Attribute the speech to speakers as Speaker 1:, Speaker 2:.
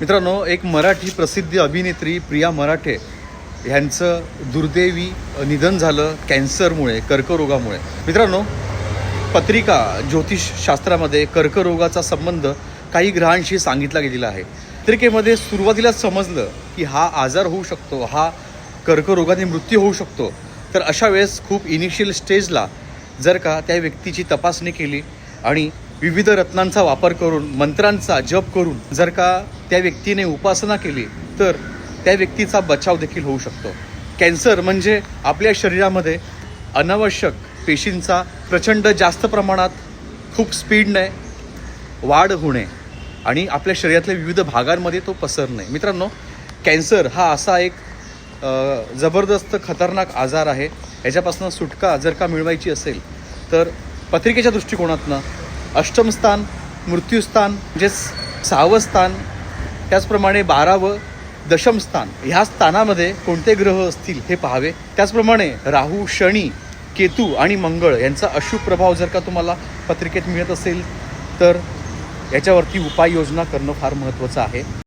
Speaker 1: मित्रांनो एक मराठी प्रसिद्ध अभिनेत्री प्रिया मराठे ह्यांचं दुर्दैवी निधन झालं कॅन्सरमुळे कर्करोगामुळे. मित्रांनो पत्रिका ज्योतिषशास्त्रामध्ये कर्करोगाचा संबंध काही ग्रहांशी सांगितला गेलेला आहे. पत्रिकेमध्ये सुरुवातीलाच समजलं की हा आजार होऊ शकतो हा कर्करोगाने मृत्यू होऊ शकतो. तर अशा वेळेस खूप इनिशियल स्टेजला जर का त्या व्यक्तीची तपासणी केली आणि विविध रत्नांचा वापर करून मंत्रांचा जप करून जर का त्या व्यक्तीने उपासना केली तर त्या व्यक्तीचा बचाव देखील होऊ शकतो. कॅन्सर म्हणजे आपल्या शरीरामध्ये अनावश्यक पेशींचा प्रचंड जास्त प्रमाणात खूप स्पीडने वाढ होणे आणि आपल्या शरीरातल्या विविध भागांमध्ये तो पसरणे. मित्रांनो कॅन्सर हा असा एक जबरदस्त खतरनाक आजार आहे. याच्यापासून सुटका जर का मिळवायची असेल तर पत्रिकेच्या दृष्टिकोनातनं अष्टम स्थान मृत्यूस्थान म्हणजेच सहावं स्थान त्याचप्रमाणे बारावं दशम स्थान. ह्या स्थानामध्ये कोणते ग्रह असतील हे पाहावे? त्याचप्रमाणे राहू शनी केतू आणि मंगळ यांचा अशुभ प्रभाव जर का तुम्हाला पत्रिकेत मिळत असेल तर याच्यावरती उपाययोजना करणं फार महत्त्वाचं आहे.